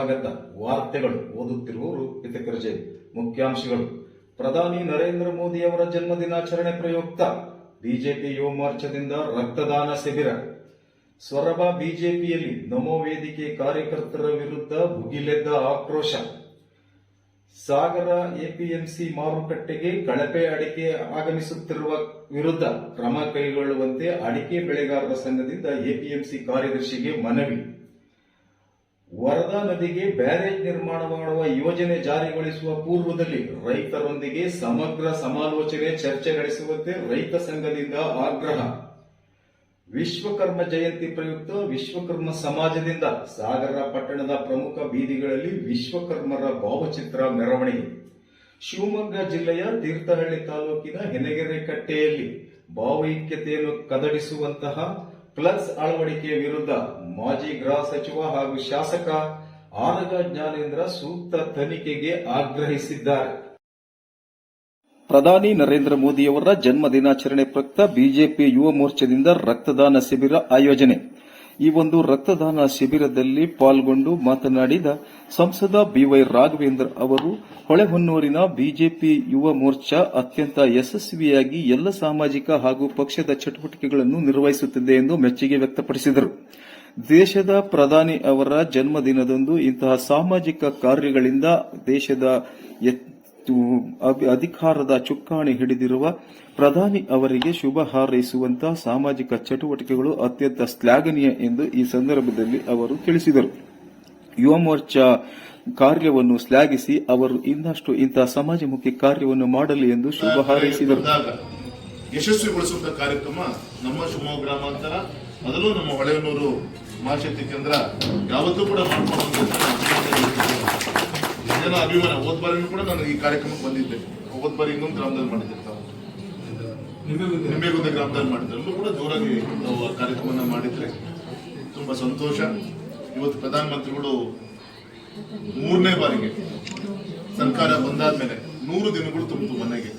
ಸ್ವಾಗತ ವಾರ್ತೆಗಳು ಓದುತ್ತಿರುವವರು ಹಿತಕರ್ಜೆ ಮುಖ್ಯಾಂಶಗಳು. ಪ್ರಧಾನಿ ನರೇಂದ್ರ ಮೋದಿ ಅವರ ಜನ್ಮದಿನಾಚರಣೆ ಪ್ರಯುಕ್ತ ಬಿಜೆಪಿ ಯುವ ಮೋರ್ಚಾದಿಂದ ರಕ್ತದಾನ ಶಿಬಿರ. ಸೊರಬ ಬಿಜೆಪಿಯಲ್ಲಿ ನಮೋ ವೇದಿಕೆ ಕಾರ್ಯಕರ್ತರ ವಿರುದ್ಧ ಭುಗಿಲೆದ್ದ ಆಕ್ರೋಶ. ಸಾಗರ ಎಪಿಎಂಸಿ ಮಾರುಕಟ್ಟೆಗೆ ಕಳಪೆ ಅಡಿಕೆ ಆಗಮಿಸುತ್ತಿರುವ ವಿರುದ್ಧ ಕ್ರಮ ಕೈಗೊಳ್ಳುವಂತೆ ಅಡಿಕೆ ಬೆಳೆಗಾರರ ಸಂಘದಿಂದ ಎಪಿಎಂಸಿ ಕಾರ್ಯದರ್ಶಿಗೆ ಮನವಿ. ವರದಾ ನದಿಗೆ ಬ್ಯಾರೇಜ್ ನಿರ್ಮಾಣ ಮಾಡುವ ಯೋಜನೆ ಜಾರಿಗೊಳಿಸುವ ಪೂರ್ವದಲ್ಲಿ ರೈತರೊಂದಿಗೆ ಸಮಗ್ರ ಸಮಾಲೋಚನೆ ಚರ್ಚೆ ನಡೆಸುವಂತೆ ರೈತ ಸಂಘದಿಂದ ಆಗ್ರಹ. ವಿಶ್ವಕರ್ಮ ಜಯಂತಿ ಪ್ರಯುಕ್ತ ವಿಶ್ವಕರ್ಮ ಸಮಾಜದಿಂದ ಸಾಗರ ಪಟ್ಟಣದ ಪ್ರಮುಖ ಬೀದಿಗಳಲ್ಲಿ ವಿಶ್ವಕರ್ಮರ ಭಾವಚಿತ್ರ ಮೆರವಣಿಗೆ. ಶಿವಮೊಗ್ಗ ಜಿಲ್ಲೆಯ ತೀರ್ಥಹಳ್ಳಿ ತಾಲೂಕಿನ ಹೆನಗೆರೆ ಕಟ್ಟೆಯಲ್ಲಿ ಭಾವೈಕ್ಯತೆಯನ್ನು ಕದಡಿಸುವಂತಹ ಫ್ಲಕ್ಸ್ ಅಳವಡಿಕೆಯ ವಿರುದ್ಧ ಮಾಜಿ ಗೃಹ ಸಚಿವ ಹಾಗೂ ಶಾಸಕ ಆನಗ ಜ್ಞಾನೇಂದ್ರ ಸೂಕ್ತ ತನಿಖೆಗೆ ಆಗ್ರಹಿಸಿದ್ದಾರೆ. ಪ್ರಧಾನಿ ನರೇಂದ್ರ ಮೋದಿಯವರ ಜನ್ಮ ದಿನಾಚರಣೆ ಪ್ರಯುಕ್ತ ಬಿಜೆಪಿ ಯುವ ಮೋರ್ಚಾದಿಂದ ರಕ್ತದಾನ ಶಿಬಿರ ಆಯೋಜನೆ. ಈ ಒಂದು ರಕ್ತದಾನ ಶಿಬಿರದಲ್ಲಿ ಪಾಲ್ಗೊಂಡು ಮಾತನಾಡಿದ ಸಂಸದ ಬಿವೈ ರಾಘವೇಂದ್ರ ಅವರು, ಹೊಳೆಹೊನ್ನೂರಿನ ಬಿಜೆಪಿ ಯುವ ಮೋರ್ಚಾ ಅತ್ಯಂತ ಯಶಸ್ವಿಯಾಗಿ ಎಲ್ಲ ಸಾಮಾಜಿಕ ಹಾಗೂ ಪಕ್ಷದ ಚಟುವಟಿಕೆಗಳನ್ನು ನಿರ್ವಹಿಸುತ್ತಿದೆ ಎಂದು ಮೆಚ್ಚುಗೆ ವ್ಯಕ್ತಪಡಿಸಿದರು. ದೇಶದ ಪ್ರಧಾನಿ ಅವರ ಜನ್ಮದಿನದಂದು ಇಂತಹ ಸಾಮಾಜಿಕ ಕಾರ್ಯಗಳಿಂದ ದೇಶದ ಅಧಿಕಾರದ ಚುಕ್ಕಾಣಿ ಹಿಡಿದಿರುವ ಪ್ರಧಾನಿ ಅವರಿಗೆ ಶುಭ ಹಾರೈಸುವಂತಹ ಸಾಮಾಜಿಕ ಚಟುವಟಿಕೆಗಳು ಅತ್ಯಂತ ಶ್ಲಾಘನೀಯ ಎಂದು ಈ ಸಂದರ್ಭದಲ್ಲಿ ಅವರು ತಿಳಿಸಿದರು. ಯುವ ಮೋರ್ಚಾ ಕಾರ್ಯವನ್ನು ಶ್ಲಾಘಿಸಿ ಅವರು ಇನ್ನಷ್ಟು ಇಂತಹ ಸಮಾಜಮುಖಿ ಕಾರ್ಯವನ್ನು ಮಾಡಲಿ ಎಂದು ಶುಭ ಹಾರೈಸಿದರು. ಯಶಸ್ವಿಗೊಳಿಸುವಂತಹ ಯಶಸ್ವಿಗೊಳಿಸುವಂತ ಕಾರ್ಯಕ್ರಮ ನಮ್ಮ ಶಿವಮೊಗ್ಗ ಗ್ರಾಮಾಂತರ ಮೊದಲು ನಮ್ಮ ಹೊಳೆಯನೂರು ಮಹಾಶಕ್ತಿ ಕೇಂದ್ರ ಯಾವತ್ತೂ ಕೂಡ ಜನ ಅಭಿಮಾನ ಹೋದ್ ಕೂಡ ನಾನು ಈ ಕಾರ್ಯಕ್ರಮಕ್ಕೆ ಬಂದಿದ್ದೆ. ಹೋದ್ ಬಾರಿ ಇನ್ನೊಂದು ಗ್ರಾಮದಲ್ಲಿ ಮಾಡಿದ್ದೆ ನಿಂಬೇಗುಂದ ಗ್ರಾಮದಲ್ಲಿ ಅಲ್ಲೂ ಕೂಡ ಜೋರಾಗಿ ನಾವು ಆ ಕಾರ್ಯಕ್ರಮನ ಮಾಡಿದ್ರೆ ತುಂಬಾ ಸಂತೋಷ. ಇವತ್ತು ಪ್ರಧಾನಮಂತ್ರಿಗಳು ಮೂರನೇ ಬಾರಿಗೆ ಸರ್ಕಾರ ಬಂದಾದ್ಮೇಲೆ ನೂರು ದಿನಗಳು ತುಂಬಿತು ಮನೆಗೆ.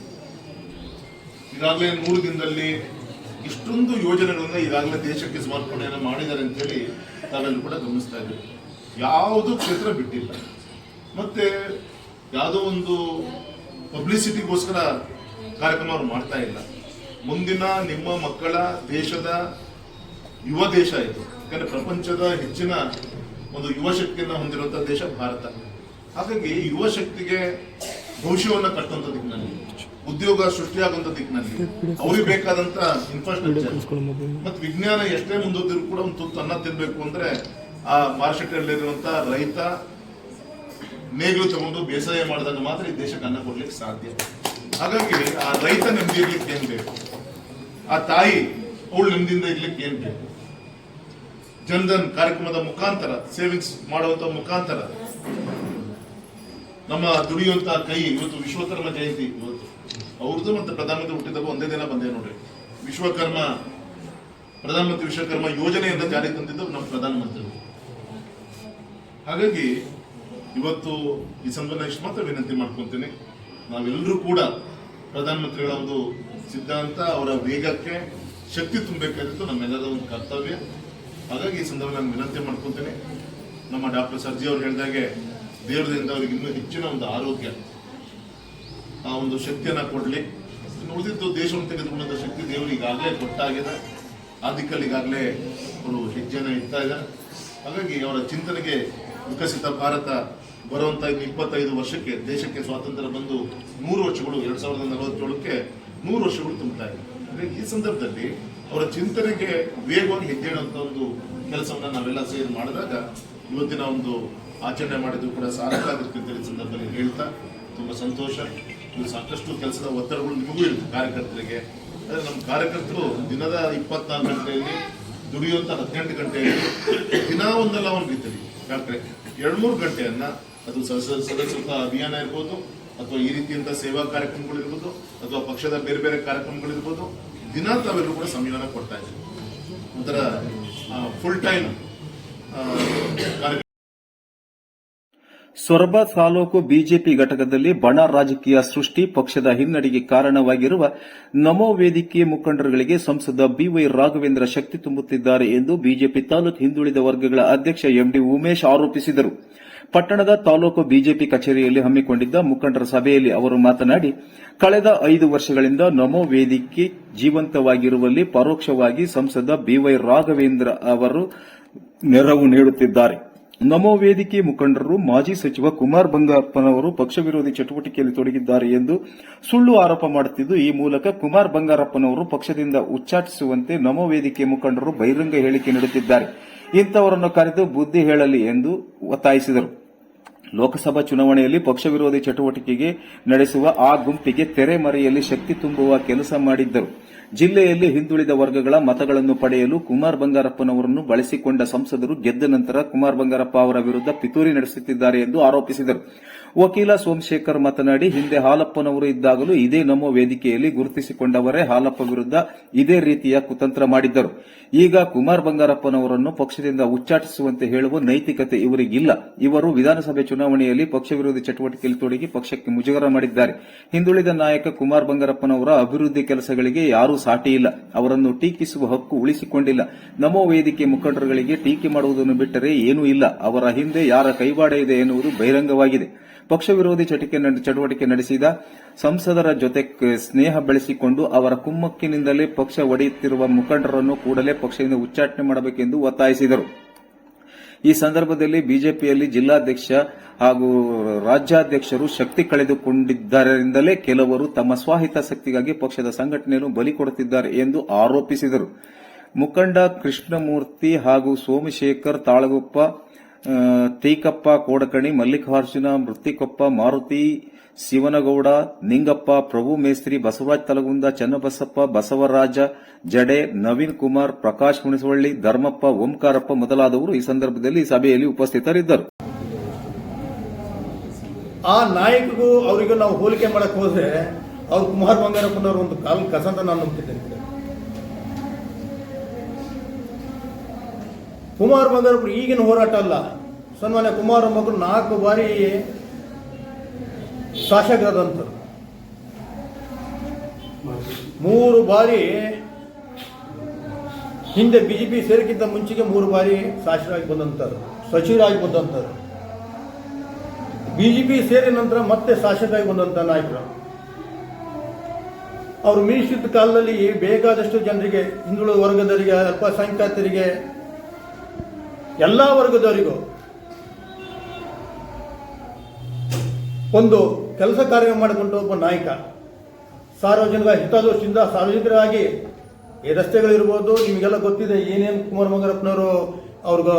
ಈಗಾಗಲೇ ನೂರು ದಿನದಲ್ಲಿ ಇಷ್ಟೊಂದು ಯೋಜನೆಗಳನ್ನ ಈಗಾಗಲೇ ದೇಶಕ್ಕೆ ಸಮರ್ಪಣೆಯನ್ನು ಮಾಡಿದ್ದಾರೆ ಅಂತೇಳಿ ತಾವೆಲ್ಲರೂ ಕೂಡ ಗಮನಿಸ್ತಾ ಇದ್ದೀವಿ ಯಾವುದು ಕ್ಷೇತ್ರ ಬಿಟ್ಟಿಲ್ಲ. ಮತ್ತೆ ಯಾವುದೋ ಒಂದು ಪಬ್ಲಿಸಿಟಿಗೋಸ್ಕರ ಕಾರ್ಯಕ್ರಮ ಅವ್ರು ಮಾಡ್ತಾ ಇಲ್ಲ. ಮುಂದಿನ ನಿಮ್ಮ ಮಕ್ಕಳ ದೇಶದ ಯುವ ದೇಶ ಇದು. ಯಾಕಂದ್ರೆ ಪ್ರಪಂಚದ ಹೆಚ್ಚಿನ ಒಂದು ಯುವ ಶಕ್ತಿಯನ್ನು ಹೊಂದಿರುವಂತಹ ದೇಶ ಭಾರತ. ಹಾಗಾಗಿ ಯುವ ಶಕ್ತಿಗೆ ಭವಿಷ್ಯವನ್ನ ಕಟ್ಟುವಂತ ದಿಕ್ಕಿನಲ್ಲಿ ಉದ್ಯೋಗ ಸೃಷ್ಟಿಯಾಗುವಂತ ದಿಕ್ಕಿನಲ್ಲಿ ಅವ್ರಿಗೆ ಬೇಕಾದಂತ ಇನ್ಫ್ರಾಸ್ಟ್ರಕ್ಚರ್ ಮತ್ತೆ ವಿಜ್ಞಾನ ಎಷ್ಟೇ ಮುಂದೋದ್ರು ಕೂಡ ಒಂದು ತುತ್ತು ಅನ್ನ ತಿನ್ಬೇಕು ಅಂದ್ರೆ ಆ ಮಾರುಕಟ್ಟೆಯಲ್ಲಿರುವಂತಹ ರೈತ ನೇಗಿಲು ತಗೊಂಡು ಬೇಸಾಯ ಮಾಡಿದಾಗ ಮಾತ್ರ ಈ ದೇಶಕ್ಕೆ ಅನ್ನ ಕೊಡ್ಲಿಕ್ಕೆ ಸಾಧ್ಯ. ಹಾಗಾಗಿ ಆ ರೈತ ನೆಮ್ಮದಿ ಇರ್ಲಿಕ್ಕೆ ಏನ್ ಬೇಕು? ಆ ತಾಯಿ ಅವಳು ನೆಮ್ಮದಿಯಿಂದ ಇರ್ಲಿಕ್ಕೆ ಏನ್ ಬೇಕು? ಜನಧನ್ ಕಾರ್ಯಕ್ರಮದ ಮುಖಾಂತರ ಸೇವಿಂಗ್ಸ್ ಮಾಡುವಂತ ಮುಖಾಂತರ. ನಮ್ಮ ದುಡಿಯುವಂತ ಕೈ ಇವತ್ತು ವಿಶ್ವಕರ್ಮ ಜಯಂತಿ ಇವತ್ತು. ಅವ್ರದ್ದು ಮತ್ತೆ ಪ್ರಧಾನಮಂತ್ರಿ ಹುಟ್ಟಿದಾಗ ಒಂದೇ ದಿನ ಬಂದೆ ನೋಡ್ರಿ. ವಿಶ್ವಕರ್ಮ, ಪ್ರಧಾನಮಂತ್ರಿ ವಿಶ್ವಕರ್ಮ ಯೋಜನೆಯಿಂದ ಜಾರಿಗೆ ತಂದಿದ್ದು ನಮ್ಮ ಪ್ರಧಾನಮಂತ್ರಿ. ಹಾಗಾಗಿ ಇವತ್ತು ಈ ಸಂದರ್ಭ ಇಷ್ಟು ಮಾತ್ರ ವಿನಂತಿ ಮಾಡ್ಕೊಂತೀನಿ. ನಾವೆಲ್ಲರೂ ಕೂಡ ಪ್ರಧಾನಮಂತ್ರಿಗಳ ಒಂದು ಸಿದ್ಧಾಂತ, ಅವರ ವೇಗಕ್ಕೆ ಶಕ್ತಿ ತುಂಬಬೇಕಾಗಿತ್ತು ನಮ್ಮೆಲ್ಲರ ಒಂದು ಕರ್ತವ್ಯ. ಹಾಗಾಗಿ ಈ ಸಂದರ್ಭ ನಾನು ವಿನಂತಿ ಮಾಡ್ಕೊಂತೀನಿ. ನಮ್ಮ ಡಾಕ್ಟರ್ ಸರ್ಜಿ ಅವರು ಹೇಳಿದಾಗೆ ದೇವರದಿಂದ ಅವ್ರಿಗೆ ಇನ್ನೂ ಹೆಚ್ಚಿನ ಒಂದು ಆರೋಗ್ಯ, ಆ ಒಂದು ಶಕ್ತಿಯನ್ನು ಕೊಡಲಿ. ಉಳಿದಿದ್ದು ದೇಶವನ್ನು ತೆಗೆದುಕೊಂಡಂಥ ಶಕ್ತಿ ದೇವರು ಈಗಾಗಲೇ ಕೊಟ್ಟಾಗಿದೆ. ಆ ದಿಕ್ಕಲ್ಲಿ ಈಗಾಗಲೇ ಅವರು ಹೆಜ್ಜೆಯನ್ನು ಇಡ್ತಾ ಇದ್ದಾರೆ. ಹಾಗಾಗಿ ಅವರ ಚಿಂತನೆಗೆ ವಿಕಸಿತ ಭಾರತ ಬರುವಂತ ಇಪ್ಪತ್ತೈದು ವರ್ಷಕ್ಕೆ ದೇಶಕ್ಕೆ ಸ್ವಾತಂತ್ರ್ಯ ಬಂದು ನೂರು ವರ್ಷಗಳು, ಎರಡ್ ಸಾವಿರದ ನಲವತ್ತೇಳಕ್ಕೆ ನೂರು ವರ್ಷಗಳು ತುಂಬುತ್ತಾ ಇದೆ. ಈ ಸಂದರ್ಭದಲ್ಲಿ ಅವರ ಚಿಂತನೆಗೆ ವೇಗವಾಗಿ ಹೆಜ್ಜೆ ಇಡುವಂತ ಒಂದು ಕೆಲಸವನ್ನ ನಾವೆಲ್ಲ ಸೇರಿ ಮಾಡಿದಾಗ ಇವತ್ತಿನ ಒಂದು ಆಚರಣೆ ಮಾಡಿದ್ದು ಕೂಡ ಸಾರ್ಥಕ ಅಂತ ಈ ಸಂದರ್ಭದಲ್ಲಿ ಹೇಳ್ತಾ ತುಂಬಾ ಸಂತೋಷ. ಇದು ಸಾಕಷ್ಟು ಕೆಲಸದ ಒತ್ತಡಗಳು ನಿಮಗೂ ಇರುತ್ತೆ ಕಾರ್ಯಕರ್ತರಿಗೆ. ಅಂದ್ರೆ ನಮ್ಮ ಕಾರ್ಯಕರ್ತರು ದಿನದ ಇಪ್ಪತ್ನಾಲ್ಕು ಗಂಟೆಯಲ್ಲಿ ದುಡಿಯುವಂತ ಹದಿನೆಂಟು ಗಂಟೆಯಲ್ಲಿ ದಿನ ಒಂದಲ್ಲ ಒಂದು ರೀತಿಯಲ್ಲಿ. ಡಾಕ್ಟ್ರೆ ಎರಡ್ ಮೂರು ಗಂಟೆಯನ್ನ ಅದು ಸದಸ್ಯ ಸದಸ್ಯತ್ವ ಅಭಿಯಾನ ಇರ್ಬೋದು, ಅಥವಾ ಈ ರೀತಿಯಂತ ಸೇವಾ ಕಾರ್ಯಕ್ರಮಗಳಿರ್ಬೋದು ಅಥವಾ ಪಕ್ಷದ ಬೇರೆ ಬೇರೆ ಕಾರ್ಯಕ್ರಮಗಳಿರ್ಬೋದು ದಿನ ತಾವೆಲ್ಲರೂ ಕೂಡ ಸಂವಿಧಾನ ಕೊಡ್ತಾ ಇದೆ. ಒಂಥರ full time Soraba taluk BJP ಘಟಕದಲ್ಲಿ ಬಣ ರಾಜಕೀಯ ಸೃಷ್ಟಿ ಪಕ್ಷದ ಹಿನ್ನಡೆಗೆ ಕಾರಣವಾಗಿರುವ ನಮೋ ವೇದಿಕೆ ಮುಖಂಡರುಗಳಿಗೆ ಸಂಸದ ಬಿವೈ ರಾಘವೇಂದ್ರ ಶಕ್ತಿ ತುಂಬುತ್ತಿದ್ದಾರೆ ಎಂದು ಬಿಜೆಪಿ ತಾಲೂಕು ಹಿಂದುಳಿದ ವರ್ಗಗಳ ಅಧ್ಯಕ್ಷ ಎಂಡಿ ಉಮೇಶ್ ಆರೋಪಿಸಿದರು. ಪಟ್ಟಣದ ತಾಲೂಕು ಬಿಜೆಪಿ ಕಚೇರಿಯಲ್ಲಿ ಹಮ್ಮಿಕೊಂಡಿದ್ದ ಮುಖಂಡರ ಸಭೆಯಲ್ಲಿ ಅವರು ಮಾತನಾಡಿ, ಕಳೆದ ಐದು ವರ್ಷಗಳಿಂದ ನಮೋ ವೇದಿಕೆ ಜೀವಂತವಾಗಿರುವಲ್ಲಿ ಪರೋಕ್ಷವಾಗಿ ಸಂಸದ ಬಿವೈ ರಾಘವೇಂದ್ರ ಅವರು ನೆರವು ನೀಡುತ್ತಿದ್ದಾರೆ. ನಮೋ ವೇದಿಕೆ ಮುಖಂಡರು, ಮಾಜಿ ಸಚಿವ ಕುಮಾರ್ ಬಂಗಾರಪ್ಪನವರು ಪಕ್ಷ ವಿರೋಧಿ ಚಟುವಟಿಕೆಯಲ್ಲಿ ತೊಡಗಿದ್ದಾರೆ ಎಂದು ಸುಳ್ಳು ಆರೋಪ ಮಾಡುತ್ತಿದ್ದು, ಈ ಮೂಲಕ ಕುಮಾರ್ ಬಂಗಾರಪ್ಪನವರು ಪಕ್ಷದಿಂದ ಉಚ್ಚಾಟಿಸುವಂತೆ ನಮೋ ವೇದಿಕೆ ಮುಖಂಡರು ಬಹಿರಂಗ ಹೇಳಿಕೆ ನೀಡುತ್ತಿದ್ದಾರೆ. ಇಂಥವರನ್ನು ಕರೆದು ಬುದ್ಧಿ ಹೇಳಲಿ ಎಂದು ಒತ್ತಾಯಿಸಿದರು. ಲೋಕಸಭಾ ಚುನಾವಣೆಯಲ್ಲಿ ಪಕ್ಷ ವಿರೋಧಿ ಚಟುವಟಿಕೆಗೆ ನಡೆಸುವ ಆ ಗುಂಪಿಗೆ ತೆರೆಮರೆಯಲ್ಲಿ ಶಕ್ತಿ ತುಂಬುವ ಕೆಲಸ ಮಾಡಿದ್ದರು. ಜಿಲ್ಲೆಯಲ್ಲಿ ಹಿಂದುಳಿದ ವರ್ಗಗಳ ಮತಗಳನ್ನು ಪಡೆಯಲು ಕುಮಾರ್ ಬಂಗಾರಪ್ಪನವರನ್ನು ಬಳಸಿಕೊಂಡ ಸಂಸದರು ಗೆದ್ದ ನಂತರ ಕುಮಾರ್ ಬಂಗಾರಪ್ಪ ಅವರ ವಿರುದ್ಧ ಪಿತೂರಿ ನಡೆಸುತ್ತಿದ್ದಾರೆ ಎಂದು ಆರೋಪಿಸಿದರು. ವಕೀಲ ಸೋಮಶೇಖರ್ ಮಾತನಾಡಿ, ಹಿಂದೆ ಹಾಲಪ್ಪನವರು ಇದ್ದಾಗಲೂ ಇದೇ ನಮ್ಮ ವೇದಿಕೆಯಲ್ಲಿ ಗುರುತಿಸಿಕೊಂಡವರೇ ಹಾಲಪ್ಪ ವಿರುದ್ಧ ಇದೇ ರೀತಿಯ ಕುತಂತ್ರ ಮಾಡಿದ್ದರು. ಈಗ ಕುಮಾರ್ ಬಂಗಾರಪ್ಪನವರನ್ನು ಪಕ್ಷದಿಂದ ಉಚ್ಚಾಟಿಸುವಂತೆ ಹೇಳುವ ನೈತಿಕತೆ ಇವರಿಗಿಲ್ಲ. ಇವರು ವಿಧಾನಸಭೆ ಚುನಾವಣೆಯಲ್ಲಿ ಪಕ್ಷ ವಿರೋಧಿ ಚಟುವಟಿಕೆಯಲ್ಲಿ ತೊಡಗಿ ಪಕ್ಷಕ್ಕೆ ಮುಜುಗರ ಮಾಡಿದ್ದಾರೆ. ಹಿಂದುಳಿದ ನಾಯಕ ಕುಮಾರ್ ಬಂಗಾರಪ್ಪನವರ ಅಭಿವೃದ್ಧಿ ಕೆಲಸಗಳಿಗೆ ಯಾರೂ ಸಾಟಿ ಇಲ್ಲ. ಅವರನ್ನು ಟೀಕಿಸುವ ಹಕ್ಕು ಉಳಿಸಿಕೊಂಡಿಲ್ಲ. ನಮ್ಮ ವೇದಿಕೆ ಮುಖಂಡರುಗಳಿಗೆ ಟೀಕೆ ಮಾಡುವುದನ್ನು ಬಿಟ್ಟರೆ ಏನೂ ಇಲ್ಲ. ಅವರ ಹಿಂದೆ ಯಾರ ಕೈವಾಡ ಇದೆ ಎನ್ನುವುದು ಬಹಿರಂಗವಾಗಿದೆ. ಪಕ್ಷ ವಿರೋಧಿ ಚಟಿಕೆ- ಚಟುವಟಿಕೆ ನಡೆಸಿದ ಸಂಸದರ ಜೊತೆ ಸ್ನೇಹ ಬೆಳೆಸಿಕೊಂಡು ಅವರ ಕುಮ್ಮಕ್ಕಿನಿಂದಲೇ ಪಕ್ಷ ಒಡೆಯುತ್ತಿರುವ ಮುಖಂಡರನ್ನು ಕೂಡಲೇ ಪಕ್ಷದಿಂದ ಉಚ್ಚಾಟನೆ ಮಾಡಬೇಕೆಂದು ಒತ್ತಾಯಿಸಿದರು. ಈ ಸಂದರ್ಭದಲ್ಲಿ ಬಿಜೆಪಿಯಲ್ಲಿ ಜಿಲ್ಲಾಧ್ಯಕ್ಷ ಹಾಗೂ ರಾಜ್ಯಾಧ್ಯಕ್ಷರು ಶಕ್ತಿ ಕಳೆದುಕೊಂಡಿದ್ದರಿಂದಲೇ ಕೆಲವರು ತಮ್ಮ ಸ್ವಹಿತಾಸಕ್ತಿಗಾಗಿ ಪಕ್ಷದ ಸಂಘಟನೆಯನ್ನು ಬಲಿ ಕೊಡುತ್ತಿದ್ದಾರೆ ಎಂದು ಆರೋಪಿಸಿದರು. ಮುಖಂಡ ಕೃಷ್ಣಮೂರ್ತಿ ಹಾಗೂ ಸೋಮಶೇಖರ್ ತಾಳಗುಪ್ಪ ಆ, ಟೀಕಪ್ಪ ಕೋಡಕಣಿ ಮಲ್ಲಿಕಾರ್ಜುನ ಮೃತ್ತಿಕೊಪ್ಪ ಮಾರುತಿ ಶಿವನಗೌಡ ನಿಂಗಪ್ಪ ಪ್ರಭು ಮೇಸ್ತ್ರಿ ಬಸವರಾಜ್ ತಲಗುಂದ ಚನ್ನಬಸಪ್ಪ ಬಸವರಾಜ ಜಡೆ ನವೀನ್ ಕುಮಾರ್ ಪ್ರಕಾಶ್ ಹುಣಸವಳ್ಳಿ ಧರ್ಮಪ್ಪ ಓಂಕಾರಪ್ಪ ಮೊದಲಾದವರು ಈ ಸಂದರ್ಭದಲ್ಲಿ ಸಭೆಯಲ್ಲಿ ಉಪಸ್ಥಿತರಿದ್ದರು. ಆ ನಾಯಕಗೂ ಅವರಿಗೂ ನಾವು ಹೋಲಿಕೆ ಮಾಡಕ್ ಹೋದ್ರೆ ಅವ್ರು ಕುಮಾರ್ ಬಂಗಾರಪ್ಪನವ್ರ ಒಂದು ಕಾಲ್ ಕಸ ಅಂತ ನಾನು ನಂಬ್ತಿದ್ದೇನೆ ಕುಮಾರ್ ಬಂಗಾರಪ್ಪ ಈಗಿನ ಹೋರಾಟ ಅಲ್ಲ. ಸನ್ಮಾನ್ಯ ಕುಮಾರ ಮಗರು ನಾಲ್ಕು ಬಾರಿ ಶಾಸಕರಾದಂಥರು ಮೂರು ಬಾರಿ ಹಿಂದೆ ಬಿಜೆಪಿ ಸೇರಿಕ್ಕಿಂತ ಮುಂಚೆಗೆ ಮೂರು ಬಾರಿ ಶಾಸಕರಾಗಿ ಬಂದಂಥರು ಸಚಿವರಾಗಿ ಬಂದಂಥವ್ರು. ಬಿಜೆಪಿ ಸೇರಿದ ನಂತರ ಮತ್ತೆ ಶಾಸಕರಾಗಿ ಬಂದಂತ ನಾಯಕರು. ಅವರು ಮೀಸಿದ ಕಾಲದಲ್ಲಿ ಬೇಕಾದಷ್ಟು ಜನರಿಗೆ, ಹಿಂದುಳಿದ ವರ್ಗದವರಿಗೆ, ಅಲ್ಪಸಂಖ್ಯಾತರಿಗೆ ಎಲ್ಲ ವರ್ಗದವರಿಗೂ ಒಂದು ಕೆಲಸ ಕಾರ್ಯ ಮಾಡಿಕೊಂಡು ಒಬ್ಬ ನಾಯಕ, ಸಾರ್ವಜನಿಕ ಹಿತದೃಷ್ಟಿಯಿಂದ ಸಾರ್ವಜನಿಕರಾಗಿ ಈ ರಸ್ತೆಗಳಿರ್ಬೋದು, ನಿಮಗೆಲ್ಲ ಗೊತ್ತಿದೆ, ಏನೇನು ಕುಮಾರ ಮಂಗರಪ್ಪನವರು ಅವ್ರಿಗೆ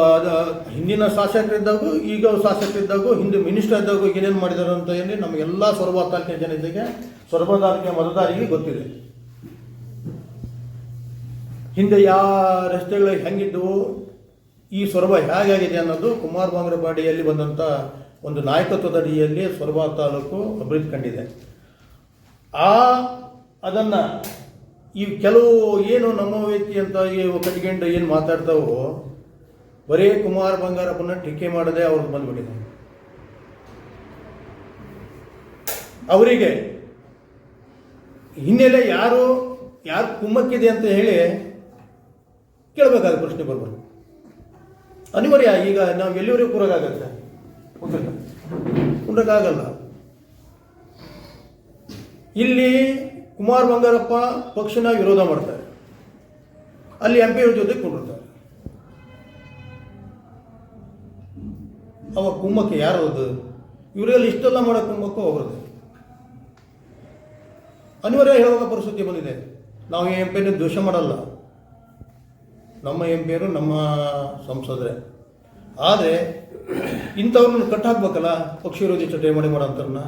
ಹಿಂದಿನ ಶಾಸಕರಿದ್ದಾಗೂ ಈಗ ಶಾಸಕರಿದ್ದಾಗೂ ಹಿಂದೆ ಮಿನಿಸ್ಟರ್ ಇದ್ದಾಗೂ ಏನೇನು ಮಾಡಿದ್ದಾರೆ ಅಂತ ಹೇಳಿ ನಮಗೆಲ್ಲ ಸೊರಬ ತಾಲೂಕಿನ ಜನತೆಗೆ, ಸೊರಬ ತಾಲೂಕಿನ ಮತದಾರರಿಗೆ ಗೊತ್ತಿದೆ. ಹಿಂದೆ ಯಾವ ರಸ್ತೆಗಳು ಹೆಂಗಿದ್ದವು ಈ ಸೊರಬ ಹೇಗಾಗಿದೆ ಅನ್ನೋದು ಕುಮಾರ ಬಾಂಗ್ರಪಾಡಿಯಲ್ಲಿ ಬಂದಂಥ ಒಂದು ನಾಯಕತ್ವದ ಅಡಿಯಲ್ಲಿ ಸೊರಬ ತಾಲೂಕು ಅಭಿವೃದ್ಧಿ ಕಂಡಿದೆ. ಆ, ಅದನ್ನ ಈ ಕೆಲವು ಏನು ನಮ್ಮ ವ್ಯಕ್ತಿ ಅಂತ ಈ ಕಟ್ಕೊಂಡು ಏನು ಮಾತಾಡ್ತಾವೋ, ಬರೀ ಕುಮಾರ್ ಬಂಗಾರಪ್ಪನ ಟೀಕೆ ಮಾಡದೆ ಅವ್ರಿಗೆ ಬಂದ್ಬಿಟ್ಟಿದೆ. ಅವರಿಗೆ ಹಿನ್ನೆಲೆ ಯಾರು ಯಾರು ಕುಮ್ಮಕ್ಕಿದೆ ಅಂತ ಹೇಳಿ ಕೇಳಬೇಕಾದ ಪ್ರಶ್ನೆ ಬರ್ಬಾರ್ದು ಅನಿವಾರ್ಯ, ಈಗ ನಾವು ಎಲ್ಲಿವರೆಗೂ ಕೂರಕ್ಕಾಗತ್ತೆ ಕುಂಡ್ರಕ್ಕಾಗಲ್ಲ ಇಲ್ಲಿ ಕುಮಾರ್ ಬಂಗಾರಪ್ಪ ಪಕ್ಷನ ವಿರೋಧ ಮಾಡ್ತಾರೆ. ಅಲ್ಲಿ ಎಂ ಪಿ ಜೊತೆ ಕೂಡಿರ್ತಾರೆ. ಅವ ಕುಮ್ಮಕ್ಕೆ ಯಾರು ಅದು? ಇವರೆಲ್ಲ ಇಷ್ಟೆಲ್ಲ ಮಾಡೋ ಕುಮ್ಮಕ್ಕು ಹೋಗೋದು ಅನಿವಾರ್ಯ ಹೇಳುವಾಗ ಪರಿಸ್ಥಿತಿ ಬಂದಿದೆ. ನಾವು ಎಂ ಪಿ ದೋಷ ಮಾಡಲ್ಲ. ನಮ್ಮ ಎಂ ಪಿಯರು ನಮ್ಮ ಸಂಸದರೇ. ಆದರೆ ಇಂಥವ್ರನ್ನ ಕಟ್ಟಾಕ್ಬೇಕಲ್ಲ ಪಕ್ಷ ವಿರೋಧಿ ಚಟುವಟಿಕೆ ಮಾಡಿ ಮಾಡೋಂಥವ್ರನ್ನ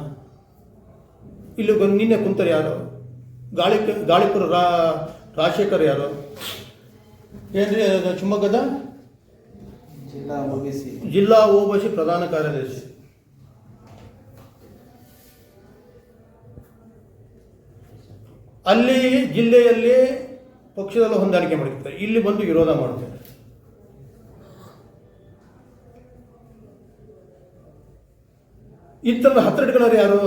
ಇಲ್ಲಿ ಬಂದು ನಿನ್ನೆ ಕುಂತಾರೆ ಯಾರು? ಗಾಳಿ ಗಾಳಿಪುರ ರಾ ರಾಜಶೇಖರ್ ಯಾರು? ಏನ್ರಿ ಶಿವಮೊಗ್ಗದ? ಜಿಲ್ಲಾ ಓಬಿಸಿ. ಜಿಲ್ಲಾ ಓಬಸಿ ಪ್ರಧಾನ ಕಾರ್ಯದರ್ಶಿ. ಅಲ್ಲಿ ಜಿಲ್ಲೆಯಲ್ಲಿ ಪಕ್ಷದಲ್ಲ ಹೊಂದಾಣಿಕೆ ಮಾಡಿರ್ತಾರೆ ಇಲ್ಲಿ ಬಂದು ವಿರೋಧ ಮಾಡ್ತಾರೆ ಇಂಥದ್ದು ಹತ್ತಿರ ಯಾರು?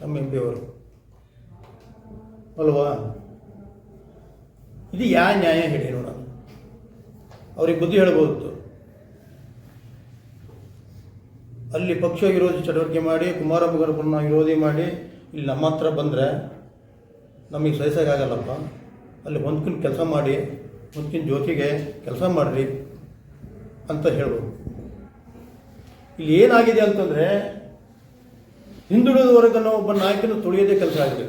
ನಮ್ಮ ಎಂ ಪಿ ಅವರು. ಅಲ್ವಾ? ಇದು ಯಾ ನ್ಯಾಯ ಹೇಳಿ ನೋಡೋಣ. ಅವ್ರಿಗೆ ಬುದ್ಧಿ ಹೇಳ್ಬೋದು. ಅಲ್ಲಿ ಪಕ್ಷ ವಿರೋಧಿ ಚಟುವಟಿಕೆ ಮಾಡಿ ಕುಮಾರ ವಿರೋಧಿ ಮಾಡಿ, ಇಲ್ಲಿ ನಮ್ಮ ಹತ್ರ ಬಂದರೆ ನಮಗೆ ಸಹಿಸೋಕ್ಕಾಗಲ್ಲಪ್ಪ ಅಲ್ಲಿ ಹೊಂದ್ಕೊಂಡು ಕೆಲಸ ಮಾಡಿ ಹೊಂದ್ಕಿನ ಜ್ಯೋತಿಗೆ ಕೆಲಸ ಮಾಡಿರಿ ಅಂತ ಹೇಳ್ಬೋದು. ಇಲ್ಲಿ ಏನಾಗಿದೆ ಅಂತಂದರೆ ಹಿಂದುಳಿದ ವರ್ಗನ ಒಬ್ಬ ನಾಯಕನ ತುಳಿಯೋದೇ ಕೆಲಸ ಆಗಿದೆ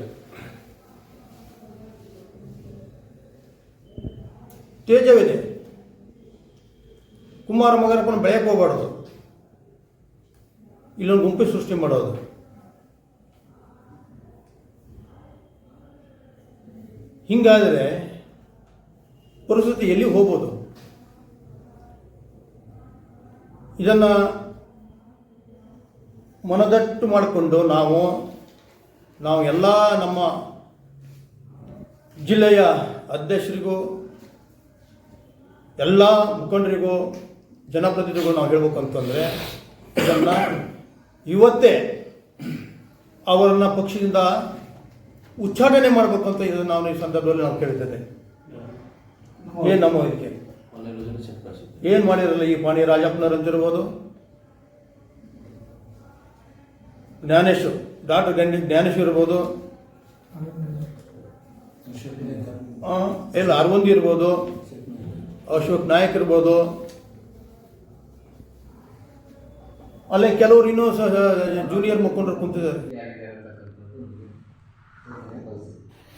ತೇಜವಿದೆ. ಕುಮಾರ ಮಗನಪ್ಪನ ಬೆಳೆಯಕ್ಕೆ ಹೋಗಬಾರ್ದು. ಇಲ್ಲೊಂದು ಗುಂಪು ಸೃಷ್ಟಿ ಮಾಡೋದು. ಹಿಂಗಾದರೆ ಪರಿಸ್ಥಿತಿ ಎಲ್ಲಿ ಹೋಗ್ಬೋದು? ಇದನ್ನು ಮನದಟ್ಟು ಮಾಡಿಕೊಂಡು ನಾವು ನಾವು ಎಲ್ಲ ನಮ್ಮ ಜಿಲ್ಲೆಯ ಅಧ್ಯಕ್ಷರಿಗೂ, ಎಲ್ಲ ಮುಖಂಡರಿಗೂ ಜನಪ್ರತಿನಿಧಿಗಳು ನಾವು ಹೇಳ್ಬೇಕು ಅಂತಂದರೆ, ಇದನ್ನು ಇವತ್ತೇ ಅವರನ್ನು ಪಕ್ಷದಿಂದ ಉಚ್ಚಾಟನೆ ಮಾಡಬೇಕು ಅಂತ ಇದು ನಾವು ಈ ಸಂದರ್ಭದಲ್ಲಿ ನಾವು ಕೇಳ್ತೇವೆ ಏನು ನಮ್ಮ ಇದಕ್ಕೆ ಏನು ಮಾಡಿರಲ್ಲ ಈ ಪಾಣಿ ರಾಜಪ್ಪನವರಂತಿರ್ಬೋದು? ಜ್ಞಾನೇಶ್ವರ್ ಡಾಕ್ಟರ್ ಗಂಡಿ ಜ್ಞಾನೇಶ್ವರ್ ಇರ್ಬೋದು. ಇಲ್ಲ ಎಲ್ಲ ಅರವಿಂದ್ ಇರ್ಬೋದು. ಅಶೋಕ್ ನಾಯಕ್ ಇರ್ಬೋದು. ಅಲ್ಲೇ ಕೆಲವರು ಇನ್ನೂ ಸಹ ಜೂನಿಯರ್ ಮುಖಂಡರು ಕುಂತಿದ್ದಾರೆ.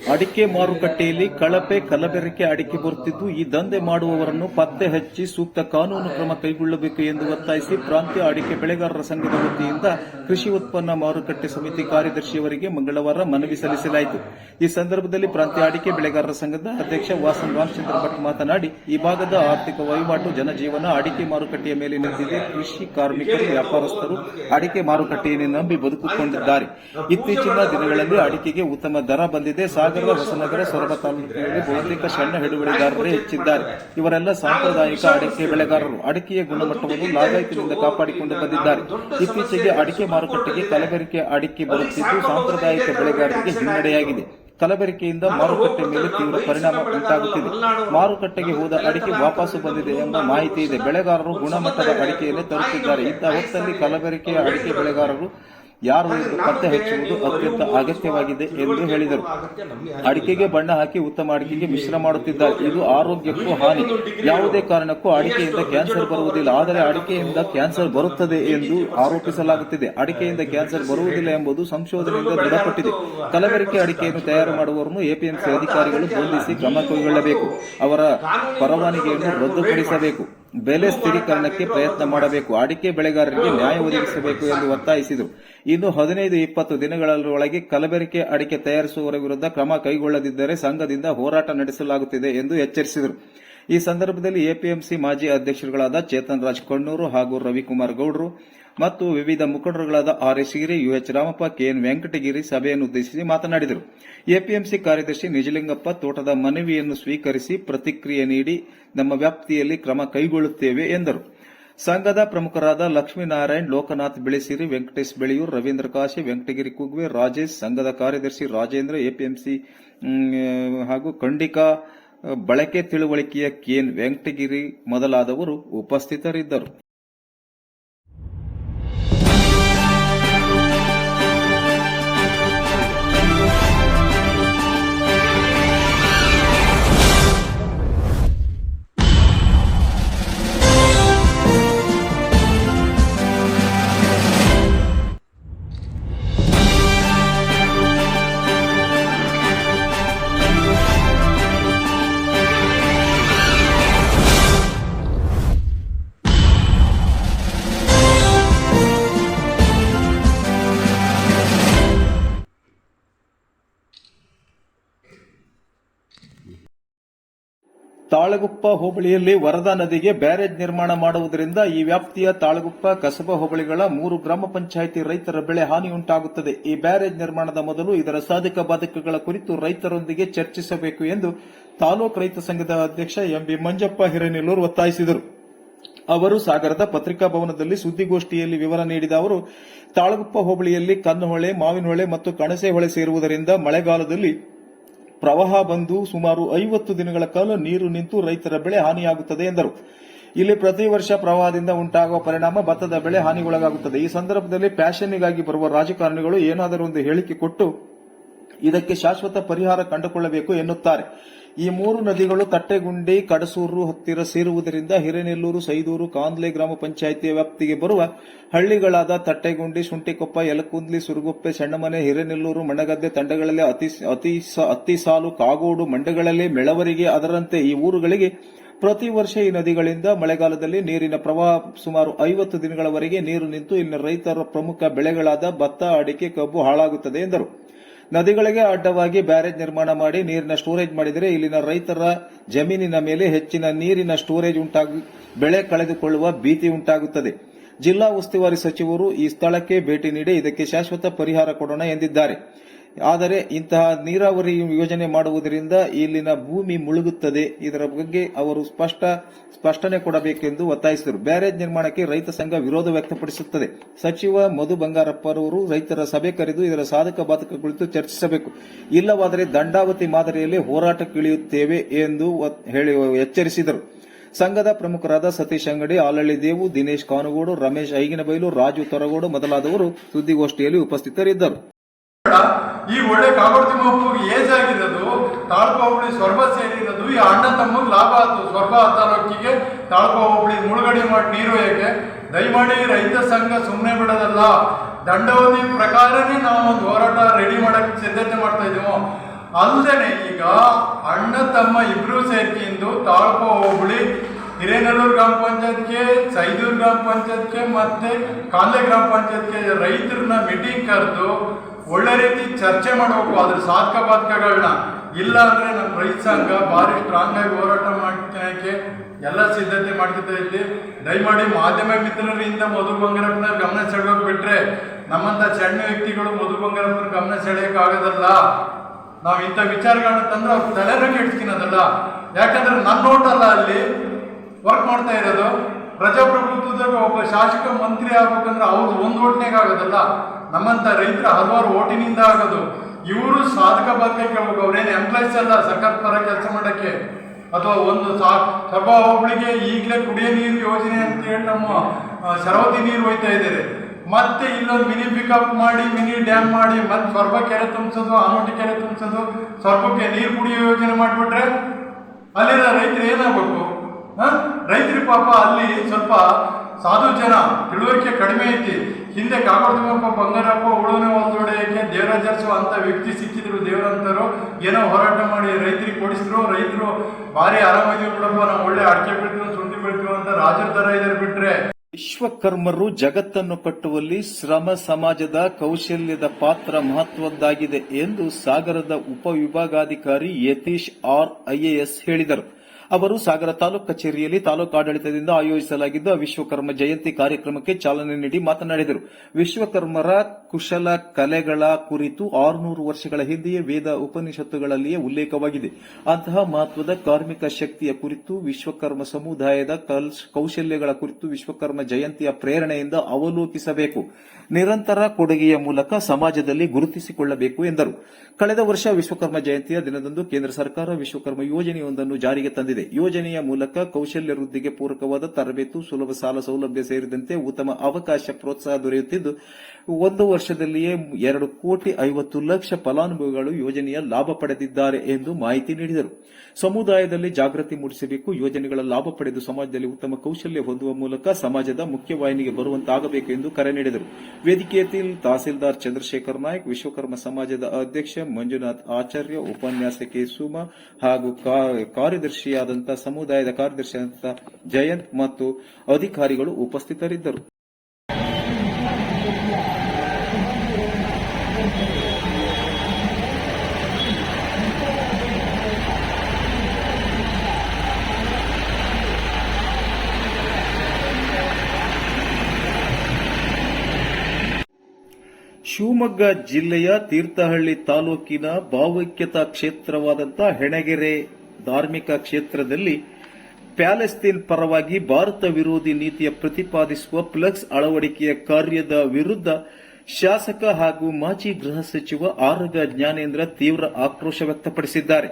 ಅಡಿಕೆ ಮಾರುಕಟ್ಟೆಯಲ್ಲಿ ಕಳಪೆ ಕಲಬೆರಕೆ ಅಡಿಕೆ ಬರುತ್ತಿದ್ದು, ಈ ದಂಧೆ ಮಾಡುವವರನ್ನು ಪತ್ತೆ ಹಚ್ಚಿ ಸೂಕ್ತ ಕಾನೂನು ಕ್ರಮ ಕೈಗೊಳ್ಳಬೇಕು ಎಂದು ಒತ್ತಾಯಿಸಿ ಪ್ರಾಂತ್ಯ ಅಡಿಕೆ ಬೆಳೆಗಾರರ ಸಂಘದ ವತಿಯಿಂದ ಕೃಷಿ ಉತ್ಪನ್ನ ಮಾರುಕಟ್ಟೆ ಸಮಿತಿ ಕಾರ್ಯದರ್ಶಿಯವರಿಗೆ ಮಂಗಳವಾರ ಮನವಿ ಸಲ್ಲಿಸಲಾಯಿತು. ಈ ಸಂದರ್ಭದಲ್ಲಿ ಪ್ರಾಂತ್ಯ ಅಡಿಕೆ ಬೆಳೆಗಾರರ ಸಂಘದ ಅಧ್ಯಕ್ಷ ವಾಸನ್ ರಾಮಚಂದ್ರ ಭಟ್ ಮಾತನಾಡಿ, ಈ ಭಾಗದ ಆರ್ಥಿಕ ವಹಿವಾಟು, ಜನಜೀವನ, ಅಡಿಕೆ ಮಾರುಕಟ್ಟೆಯ ಮೇಲೆ ನಿಂತಿದೆ ಕೃಷಿ ಕಾರ್ಮಿಕರು, ವ್ಯಾಪಾರಸ್ಥರು ಅಡಿಕೆ ಮಾರುಕಟ್ಟೆಯನ್ನು ನಂಬಿ ಬದುಕುಕೊಂಡಿದ್ದಾರೆ. ಇತ್ತೀಚಿನ ದಿನಗಳಲ್ಲಿ ಅಡಿಕೆಗೆ ಉತ್ತಮ ದರ ಬಂದಿದೆ. ಸಾಗರ ಹೊಸನಗರ ಸೊರಬ ತಾಲೂಕಿನಲ್ಲಿ ಬಹುತೇಕ ಸಣ್ಣ ಹಿಡುವಳಿದಾರರೇ ಹೆಚ್ಚಿದ್ದಾರೆ. ಇವರೆಲ್ಲ ಸಾಂಪ್ರದಾಯಿಕ ಅಡಿಕೆ ಬೆಳೆಗಾರರು. ಅಡಿಕೆಯ ಗುಣಮಟ್ಟವನ್ನು ಲಾಗಾಯತಿನಿಂದ ಕಾಪಾಡಿಕೊಂಡು ಬಂದಿದ್ದಾರೆ. ಇತ್ತೀಚೆಗೆ ಅಡಿಕೆ ಮಾರುಕಟ್ಟೆಗೆ ಕಲಬೆರಕೆ ಅಡಿಕೆ ಬರುತ್ತಿದ್ದು, ಸಾಂಪ್ರದಾಯಿಕ ಬೆಳೆಗಾರರಿಗೆ ಹಿನ್ನಡೆಯಾಗಿದೆ. ಕಲಬೆರಕೆಯಿಂದ ಮಾರುಕಟ್ಟೆ ಮೇಲೆ ತೀವ್ರ ಪರಿಣಾಮ ಉಂಟಾಗುತ್ತಿದೆ. ಮಾರುಕಟ್ಟೆಗೆ ಹೋದ ಅಡಿಕೆ ವಾಪಸ್ ಬಂದಿದೆ ಎಂಬ ಮಾಹಿತಿ ಇದೆ. ಬೆಳೆಗಾರರು ಗುಣಮಟ್ಟದ ಅಡಿಕೆಯನ್ನು ತರುತ್ತಿದ್ದಾರೆ. ಇಂತಹ ಹೊತ್ತಲ್ಲಿ ಕಲಬೆರಕೆಯ ಅಡಿಕೆ ಬೆಳೆಗಾರರು ಯಾರು ಪತ್ತೆ ಹಚ್ಚುವುದು ಅತ್ಯಂತ ಅಗತ್ಯವಾಗಿದೆ ಎಂದು ಹೇಳಿದರು. ಅಡಿಕೆಗೆ ಬಣ್ಣ ಹಾಕಿ ಉತ್ತಮ ಅಡಿಕೆಗೆ ಮಿಶ್ರ ಮಾಡುತ್ತಿದ್ದಾರೆ. ಇದು ಆರೋಗ್ಯಕ್ಕೂ ಹಾನಿ. ಯಾವುದೇ ಕಾರಣಕ್ಕೂ ಅಡಿಕೆಯಿಂದ ಕ್ಯಾನ್ಸರ್ ಬರುವುದಿಲ್ಲ. ಆದರೆ ಅಡಿಕೆಯಿಂದ ಕ್ಯಾನ್ಸರ್ ಬರುತ್ತದೆ ಎಂದು ಆರೋಪಿಸಲಾಗುತ್ತಿದೆ. ಅಡಿಕೆಯಿಂದ ಕ್ಯಾನ್ಸರ್ ಬರುವುದಿಲ್ಲ ಎಂಬುದು ಸಂಶೋಧನೆಯಿಂದ ದೃಢಪಟ್ಟಿದೆ. ಕಲಬೆರಕೆ ಅಡಿಕೆಯನ್ನು ತಯಾರು ಮಾಡುವವರನ್ನು ಎಪಿಎಂಸಿ ಅಧಿಕಾರಿಗಳು ಬಂಧಿಸಿ ಕ್ರಮ ಕೈಗೊಳ್ಳಬೇಕು. ಅವರ ಪರವಾನಿಗೆಯನ್ನು ರದ್ದುಪಡಿಸಬೇಕು. ಬೆಲೆ ಸ್ಥಿರೀಕರಣಕ್ಕೆ ಪ್ರಯತ್ನ ಮಾಡಬೇಕು. ಅಡಿಕೆ ಬೆಳೆಗಾರರಿಗೆ ನ್ಯಾಯ ಒದಗಿಸಬೇಕು ಎಂದು ಒತ್ತಾಯಿಸಿದರು. ಇನ್ನು ಹದಿನೈದು, ಇಪ್ಪತ್ತು ದಿನಗಳೊಳಗೆ ಕಲಬೆರಕೆ ಅಡಿಕೆ ತಯಾರಿಸುವವರ ವಿರುದ್ಧ ಕ್ರಮ ಕೈಗೊಳ್ಳದಿದ್ದರೆ ಸಂಘದಿಂದ ಹೋರಾಟ ನಡೆಸಲಾಗುತ್ತಿದೆ ಎಂದು ಎಚ್ಚರಿಸಿದರು. ಈ ಸಂದರ್ಭದಲ್ಲಿ ಎಪಿಎಂಸಿ ಮಾಜಿ ಅಧ್ಯಕ್ಷರುಗಳಾದ ಚೇತನ್ ರಾಜ್ ಕಣ್ಣೂರು ಹಾಗೂ ರವಿಕುಮಾರ್ ಗೌಡ್ರು ಮತ್ತು ವಿವಿಧ ಮುಖಂಡರುಗಳಾದ R S Giri UH Ramappa KN Venkatagiri ಸಭೆಯನ್ನು ಉದ್ದೇಶಿಸಿ ಮಾತನಾಡಿದರು. ಎಪಿಎಂಸಿ ಕಾರ್ಯದರ್ಶಿ ನಿಜಲಿಂಗಪ್ಪ ತೋಟದ ಮನವಿಯನ್ನು ಸ್ವೀಕರಿಸಿ ಪ್ರತಿಕ್ರಿಯೆ ನೀಡಿ ನಮ್ಮ ವ್ಯಾಪ್ತಿಯಲ್ಲಿ ಕ್ರಮ ಕೈಗೊಳ್ಳುತ್ತೇವೆ ಎಂದರು. ಸಂಘದ ಪ್ರಮುಖರಾದ ಲಕ್ಷ್ಮೀನಾರಾಯಣ್, ಲೋಕನಾಥ್ ಬೆಳೆಸಿರಿ, ವೆಂಕಟೇಶ್ ಬೆಳೆಯೂರ್, ರವೀಂದ್ರ ಕಾಶಿ, ವೆಂಕಟಗಿರಿ ಕುಗ್ವೆ, ರಾಜೇಶ್, ಸಂಘದ ಕಾರ್ಯದರ್ಶಿ ರಾಜೇಂದ್ರ, ಎಪಿಎಂಸಿ ಹಾಗೂ ಖಂಡಿಕಾ, ಬಳಕೆ ತಿಳುವಳಿಕೆಯ ಕೆಎನ್ ವೆಂಕಟಗಿರಿ ಮೊದಲಾದವರು ಉಪಸ್ಥಿತರಿದ್ದರು. ತಾಳಗುಪ್ಪ ಹೋಬಳಿಯಲ್ಲಿ ವರದಾ ನದಿಗೆ ಬ್ಯಾರೇಜ್ ನಿರ್ಮಾಣ ಮಾಡುವುದರಿಂದ ಈ ವ್ಯಾಪ್ತಿಯ ತಾಳಗುಪ್ಪ ಕಸಬಾ ಹೋಬಳಿಗಳ ಮೂರು ಗ್ರಾಮ ಪಂಚಾಯಿತಿ ರೈತರ ಬೆಳೆ ಹಾನಿಯುಂಟಾಗುತ್ತದೆ. ಈ ಬ್ಯಾರೇಜ್ ನಿರ್ಮಾಣದ ಮೊದಲು ಇದರ ಸಾಧಕ ಬಾಧಕಗಳ ಕುರಿತು ರೈತರೊಂದಿಗೆ ಚರ್ಚಿಸಬೇಕು ಎಂದು ತಾಲೂಕು ರೈತ ಸಂಘದ ಅಧ್ಯಕ್ಷ ಎಂಬಿ ಮಂಜಪ್ಪ ಹಿರೇನೆಲ್ಲೂರು ಒತ್ತಾಯಿಸಿದರು. ಅವರು ಸಾಗರದ ಪತ್ರಿಕಾ ಭವನದಲ್ಲಿ ಸುದ್ದಿಗೋಷ್ಠಿಯಲ್ಲಿ ವಿವರ ನೀಡಿದ ಅವರು, ತಾಳಗುಪ್ಪ ಹೋಬಳಿಯಲ್ಲಿ ಕನ್ನಹೊಳೆ, ಮಾವಿನಹೊಳೆ ಮತ್ತು ಕಣಸೆಹೊಳೆ ಸೇರುವುದರಿಂದ ಮಳೆಗಾಲದಲ್ಲಿ ಪ್ರವಾಹ ಬಂದು ಸುಮಾರು ಐವತ್ತು ದಿನಗಳ ಕಾಲ ನೀರು ನಿಂತು ರೈತರ ಬೆಳೆ ಹಾನಿಯಾಗುತ್ತದೆ ಎಂದರು. ಇಲ್ಲಿ ಪ್ರತಿ ವರ್ಷ ಪ್ರವಾಹದಿಂದ ಉಂಟಾಗುವ ಪರಿಣಾಮ ಭತ್ತದ ಬೆಳೆ ಹಾನಿಗೊಳಗಾಗುತ್ತದೆ. ಈ ಸಂದರ್ಭದಲ್ಲಿ ಪ್ಯಾಷನ್ಗಾಗಿ ಬರುವ ರಾಜಕಾರಣಿಗಳು ಏನಾದರೂ ಒಂದು ಹೇಳಿಕೆ ಕೊಟ್ಟು ಇದಕ್ಕೆ ಶಾಶ್ವತ ಪರಿಹಾರ ಕಂಡುಕೊಳ್ಳಬೇಕು ಎನ್ನುತ್ತಾರೆ. ಈ ಮೂರು ನದಿಗಳು ತಟ್ಟೆಗುಂಡಿ, ಕಡಸೂರು ಹತ್ತಿರ ಸೇರುವುದರಿಂದ ಹಿರೇನೆಲ್ಲೂರು, ಸೈದೂರು, ಕಾಂದ್ಲೆ ಗ್ರಾಮ ಪಂಚಾಯಿತಿಯ ವ್ಯಾಪ್ತಿಗೆ ಬರುವ ಹಳ್ಳಿಗಳಾದ ತಟ್ಟೆಗುಂಡಿ, ಶುಂಠಿಕೊಪ್ಪ, ಯಲಕುಂದ್ಲಿ, ಸುರಗುಪ್ಪೆ, ಸಣ್ಣಮನೆ, ಹಿರೇನೆಲ್ಲೂರು ಮಣಗದ್ದೆ ತಂಡಗಳಲ್ಲಿ ಅತಿ ಅತಿ ಸಾಲು, ಕಾಗೋಡು ಮಂಡಗಳಲ್ಲಿ ಮೆಳವರಿಗೆ ಅದರಂತೆ ಈ ಊರುಗಳಿಗೆ ಪ್ರತಿ ವರ್ಷ ಈ ನದಿಗಳಿಂದ ಮಳೆಗಾಲದಲ್ಲಿ ನೀರಿನ ಪ್ರವಾಹ ಸುಮಾರು ಐವತ್ತು ದಿನಗಳವರೆಗೆ ನೀರು ನಿಂತು ಇಲ್ಲಿನ ರೈತರ ಪ್ರಮುಖ ಬೆಳೆಗಳಾದ ಭತ್ತ, ಅಡಿಕೆ, ಕಬ್ಬು ಹಾಳಾಗುತ್ತದೆ ಎಂದರು. ನದಿಗಳಿಗೆ ಅಡ್ಡವಾಗಿ ಬ್ಯಾರೇಜ್ ನಿರ್ಮಾಣ ಮಾಡಿ ನೀರಿನ ಸ್ಟೋರೇಜ್ ಮಾಡಿದರೆ ಇಲ್ಲಿನ ರೈತರ ಜಮೀನಿನ ಮೇಲೆ ಹೆಚ್ಚಿನ ನೀರಿನ ಸ್ಟೋರೇಜ್ ಉಂಟಾಗಿ, ಬೆಳೆ ಕಳೆದುಕೊಳ್ಳುವ ಭೀತಿ ಉಂಟಾಗುತ್ತದೆ. ಜಿಲ್ಲಾ ಉಸ್ತುವಾರಿ ಸಚಿವರು ಈ ಸ್ಥಳಕ್ಕೆ ಭೇಟಿ ನೀಡಿ ಇದಕ್ಕೆ ಶಾಶ್ವತ ಪರಿಹಾರ ಕೊಡೋಣ ಎಂದಿದ್ದಾರೆ. ಆದರೆ ಇಂತಹ ನೀರಾವರಿ ಯೋಜನೆ ಮಾಡುವುದರಿಂದ ಇಲ್ಲಿನ ಭೂಮಿ ಮುಳುಗುತ್ತದೆ. ಇದರ ಬಗ್ಗೆ ಅವರು ಸ್ಪಷ್ಟ ಸ್ಪಷ್ಟನೆ ಕೊಡಬೇಕೆಂದು ಒತ್ತಾಯಿಸಿದರು. ಬ್ಯಾರೇಜ್ ನಿರ್ಮಾಣಕ್ಕೆ ರೈತ ಸಂಘ ವಿರೋಧ ವ್ಯಕ್ತಪಡಿಸುತ್ತದೆ. ಸಚಿವ ಮಧು ಬಂಗಾರಪ್ಪರವರು ರೈತರ ಸಭೆ ಕರೆದು ಇದರ ಸಾಧಕ ಬಾಧಕ ಕುರಿತು ಚರ್ಚಿಸಬೇಕು. ಇಲ್ಲವಾದರೆ ದಂಡಾವತಿ ಮಾದರಿಯಲ್ಲಿ ಹೋರಾಟಕ್ಕಿಳಿಯುತ್ತೇವೆ ಎಂದು ಹೇಳಿ ಎಚ್ಚರಿಸಿದರು. ಸಂಘದ ಪ್ರಮುಖರಾದ ಸತೀಶ್ ಅಂಗಡಿ ಆಲಳ್ಳಿ ದೇವು, ದಿನೇಶ್ ಕಾನುಗೋಡು, ರಮೇಶ್ ಐಗಿನಬೈಲು, ರಾಜು ತೊರಗೋಡು ಮೊದಲಾದವರು ಸುದ್ದಿಗೋಷ್ಠಿಯಲ್ಲಿ ಉಪಸ್ಥಿತರಿದ್ದರು. ಈ ಒಳ್ಳೆ ಕಾಗೋಡ್ತಿ ತಿಮ್ಮಪ್ಪಗೆ ಏಜ್ ಆಗಿರೋದು ತಾಳ್ಪ ಹೋಬಳಿ ಸ್ವರ್ಭ ಸೇರಿರೋದು, ಈ ಅಣ್ಣ ತಮ್ಮಗ್ ಲಾಭ ಆಯ್ತು. ಸ್ವರ್ಭ ತಾಲೂಕಿಗೆ ತಾಳ್ಪ ಹೋಬಳಿ ಮುಳುಗಡೆ ಮಾಡಿ ನೀರು ಹೇಗೆ? ದಯಮಾಡಿ ರೈತ ಸಂಘ ಸುಮ್ಮನೆ ಬಿಡೋದಲ್ಲ. ದಂಡವಧಿ ಪ್ರಕಾರನೇ ನಾವು ಒಂದು ಹೋರಾಟ ರೆಡಿ ಮಾಡಕ್ಕೆ ಸಿದ್ಧತೆ ಮಾಡ್ತಾ ಇದ್ದೀವೋ. ಅಲ್ಲದೆ ಈಗ ಅಣ್ಣ ತಮ್ಮ ಇಬ್ರು ಸೇರ್ಕೊಂಡು ತಾಳ್ಪ ಹೋಬಳಿ, ಹಿರೇನಲ್ಲೂರು ಗ್ರಾಮ ಪಂಚಾಯತ್ಗೆ, ಸೈದೂರು ಗ್ರಾಮ ಪಂಚಾಯತ್ಗೆ ಮತ್ತೆ ಕಾಲೆ ಗ್ರಾಮ ಪಂಚಾಯತ್ಗೆ ರೈತರನ್ನ ಮೀಟಿಂಗ್ ಕರೆದು ಒಳ್ಳೆ ರೀತಿ ಚರ್ಚೆ ಮಾಡಬೇಕು. ಅದ್ರ ಸಾಧಕ ಬಾಧಕಗಳನ್ನ ಇಲ್ಲ ಅಂದ್ರೆ ನಮ್ಮ ರೈತ ಸಂಘ ಭಾರಿ ಸ್ಟ್ರಾಂಗ್ ಆಗಿ ಹೋರಾಟ ಮಾಡ್ಕೊಳಕ್ಕೆ ಎಲ್ಲ ಸಿದ್ಧತೆ ಮಾಡ್ತಿದ್ದ ಇಲ್ಲಿ. ದಯಮಾಡಿ ಮಾಧ್ಯಮ ಮಿತ್ರರಿಂದ ಮಧು ಬಂಗಾರಪ್ಪನ ಗಮನ ಸೆಳೆಯೋಕೆ ಬಿಟ್ರೆ ನಮ್ಮಂತ ಸಣ್ಣ ವ್ಯಕ್ತಿಗಳು ಮಧು ಬಂಗಾರಪ್ಪನ ಗಮನ ಸೆಳೆಯಕ್ಕೆ ಆಗೋದಲ್ಲ ನಾವು ಇಂಥ ವಿಚಾರಗಳನ್ನ ತಂದ್ರೆ ಅವ್ರ ತಲೆನೂ ಕೆಡ್ಸ್ಕಿನದಲ್ಲ. ಯಾಕಂದ್ರೆ ನನ್ನ ನೋಟಲ್ಲ ಅಲ್ಲಿ ವರ್ಕ್ ಮಾಡ್ತಾ ಇರೋದು. ಪ್ರಜಾಪ್ರಭುತ್ವದಾಗ ಒಬ್ಬ ಶಾಸಕ ಮಂತ್ರಿ ಆಗ್ಬೇಕಂದ್ರೆ ಅವ್ರದ್ದು ಒಂದು ಓಟ್ನಾಗ ಆಗೋದಲ್ಲ. ನಮ್ಮಂತ ರೈತರ ಹಲವಾರು ಓಟಿನಿಂದ ಆಗೋದು. ಇವರು ಸಾಧಕ ಬಾಧಕ ಕೇಳ್ಬೇಕು. ಅವ್ರೇನು ಎಂಪ್ಲಾಯ್ಸ್ ಅಲ್ಲ ಸರ್ಕಾರ ಪರ ಕೆಲಸ ಮಾಡೋಕ್ಕೆ. ಅಥವಾ ಒಂದು ಸಾ ಸಭಾ ಹೋಬಳಿಗೆ ಈಗಲೇ ಕುಡಿಯೋ ನೀರು ಯೋಜನೆ ಅಂತ ಹೇಳಿ ನಮ್ಮ ಶರಾವತಿ ನೀರು ಹೋಯ್ತಾ ಇದ್ದಾರೆ ಮತ್ತೆ ಇಲ್ಲೊಂದು ಮಿನಿ ಪಿಕಪ್ ಮಾಡಿ ಮಿನಿ ಡ್ಯಾಮ್ ಮಾಡಿ, ಮತ್ತೆ ಸ್ವರ್ಭ ಕೆರೆ ತುಂಬಿಸೋದು, ಆನೋಟಿ ಕೆರೆ ತುಂಬಿಸೋದು ಸ್ವರ್ಭಕ್ಕೆ ನೀರು ಕುಡಿಯೋ ಯೋಜನೆ ಮಾಡಿಬಿಟ್ರೆ ಅಲ್ಲಿನ ರೈತರು ಏನಾಗಬೇಕು? ರೈತರು ಪಾಪ ಅಲ್ಲಿ ಸ್ವಲ್ಪ ಸಾಧು ಜನ ತಿಳುವಳಿಕೆ ಕಡಿಮೆ ಐತಿ. ಹಿಂದೆ ಕಾಗೋಡ್ತಿಮಪ್ಪ ಬಂಗಾರಪ್ಪ ಉಳುವನೆ ಒಂದೊಡೆಯಕ್ಕೆ ದೇವರಾಜರ್ಸು ಅಂತ ವ್ಯಕ್ತಿ ಸಿಕ್ಕಿದ್ರು ದೇವರಂತರು, ಏನೋ ಹೋರಾಟ ಮಾಡಿ ರೈತರಿಗೆ ಕೊಡಿಸಿದ್ರು ರೈತರು ಭಾರಿ ಆರಾಮಿದೀವಿ ಬಿಡಪ್ಪ, ನಾವು ಒಳ್ಳೆ ಅಡಿಕೆ ಬಿಡ್ತೀವಿ ಸುಂದಿ ಬಿಡ್ತೀವಿ ಅಂತ ರಾಜರ ತರ ಇದಾರೆ ಬಿಟ್ರೆ. ವಿಶ್ವಕರ್ಮರು ಜಗತ್ತನ್ನು ಕಟ್ಟುವಲ್ಲಿ ಶ್ರಮ ಸಮಾಜದ ಕೌಶಲ್ಯದ ಪಾತ್ರ ಮಹತ್ವದ್ದಾಗಿದೆ ಎಂದು ಸಾಗರದ ಉಪವಿಭಾಗಾಧಿಕಾರಿ ಯತೀಶ್ ಆರ್ ಐಎಎಸ್ ಹೇಳಿದರು. ಅವರು ಸಾಗರ ತಾಲೂಕು ಕಚೇರಿಯಲ್ಲಿ ತಾಲೂಕು ಆಡಳಿತದಿಂದ ಆಯೋಜಿಸಲಾಗಿದ್ದ ವಿಶ್ವಕರ್ಮ ಜಯಂತಿ ಕಾರ್ಯಕ್ರಮಕ್ಕೆ ಚಾಲನೆ ನೀಡಿ ಮಾತನಾಡಿದರು. ವಿಶ್ವಕರ್ಮರ ಕುಶಲ ಕಲೆಗಳ ಕುರಿತು ಆರುನೂರು ವರ್ಷಗಳ ಹಿಂದೆಯೇ ವೇದ ಉಪನಿಷತ್ತುಗಳಲ್ಲಿಯೇ ಉಲ್ಲೇಖವಾಗಿದೆ. ಅಂತಹ ಮಹತ್ವದ ಕಾರ್ಮಿಕ ಶಕ್ತಿಯ ಕುರಿತು ವಿಶ್ವಕರ್ಮ ಸಮುದಾಯದ ಕೌಶಲ್ಯಗಳ ಕುರಿತು ವಿಶ್ವಕರ್ಮ ಜಯಂತಿಯ ಪ್ರೇರಣೆಯಿಂದ ಅವಲೋಕಿಸಬೇಕು. ನಿರಂತರ ಕೊಡುಗೆಯ ಮೂಲಕ ಸಮಾಜದಲ್ಲಿ ಗುರುತಿಸಿಕೊಳ್ಳಬೇಕು ಎಂದರು. ಕಳೆದ ವರ್ಷ ವಿಶ್ವಕರ್ಮ ಜಯಂತಿಯ ದಿನದಂದು ಕೇಂದ್ರ ಸರ್ಕಾರ ವಿಶ್ವಕರ್ಮ ಯೋಜನೆಯೊಂದನ್ನು ಜಾರಿಗೆ ತಂದಿದೆ. ಯೋಜನೆಯ ಮೂಲಕ ಕೌಶಲ್ಯ ವೃದ್ಧಿಗೆ ಪೂರಕವಾದ ತರಬೇತು, ಸುಲಭ ಸಾಲ ಸೌಲಭ್ಯ ಸೇರಿದಂತೆ ಉತ್ತಮ ಅವಕಾಶ ಪ್ರೋತ್ಸಾಹ ದೊರೆಯುತ್ತಿದ್ದು, ಒಂದು ವರ್ಷದಲ್ಲಿಯೇ ಎರಡು ಕೋಟಿ ಐವತ್ತು ಲಕ್ಷ ಫಲಾನುಭವಿಗಳು ಯೋಜನೆಯ ಲಾಭ ಪಡೆದಿದ್ದಾರೆ ಎಂದು ಮಾಹಿತಿ ನೀಡಿದರು. ಸಮುದಾಯದಲ್ಲಿ ಜಾಗೃತಿ ಮೂಡಿಸಬೇಕು, ಯೋಜನೆಗಳ ಲಾಭ ಪಡೆದು ಸಮಾಜದಲ್ಲಿ ಉತ್ತಮ ಕೌಶಲ್ಯ ಹೊಂದುವ ಮೂಲಕ ಸಮಾಜದ ಮುಖ್ಯವಾಹಿನಿಗೆ ಬರುವಂತಾಗಬೇಕು ಎಂದು ಕರೆ ನೀಡಿದರು. ವೇದಿಕೆಯಲ್ಲಿ ತಹಸೀಲ್ದಾರ್ ಚಂದ್ರಶೇಖರ್ ನಾಯಕ್, ವಿಶ್ವಕರ್ಮ ಸಮಾಜದ ಅಧ್ಯಕ್ಷ ಮಂಜುನಾಥ್ ಆಚಾರ್ಯ ಉಪನ್ಯಾಸಕಿ ಸುಮಾ ಹಾಗೂ ಕಾರ್ಯದರ್ಶಿಯಾದಂತಹ ಸಮುದಾಯದ ಕಾರ್ಯದರ್ಶಿಯಾದಂತಹ ಜಯಂತ್ ಮತ್ತು ಅಧಿಕಾರಿಗಳು ಉಪಸ್ಥಿತರಿದ್ದರು. ಶಿವಮೊಗ್ಗ ಜಿಲ್ಲೆಯ ತೀರ್ಥಹಳ್ಳಿ ತಾಲೂಕಿನ ಭಾವೈಕ್ಯತಾ ಕ್ಷೇತ್ರವಾದಂಥ ಹೆಣಗೆರೆ ಧಾರ್ಮಿಕ ಕ್ಷೇತ್ರದಲ್ಲಿ ಪ್ಯಾಲೆಸ್ತೀನ್ ಪರವಾಗಿ ಭಾರತ ವಿರೋಧಿ ನೀತಿಯ ಪ್ರತಿಪಾದಿಸುವ ಫ್ಲೆಕ್ಸ್ ಅಳವಡಿಕೆಯ ಕಾರ್ಯದ ವಿರುದ್ಧ ಶಾಸಕ ಹಾಗೂ ಮಾಜಿ ಗೃಹ ಸಚಿವ ಆರಗ ಜ್ಞಾನೇಂದ್ರ ತೀವ್ರ ಆಕ್ರೋಶ ವ್ಯಕ್ತಪಡಿಸಿದ್ದಾರೆ.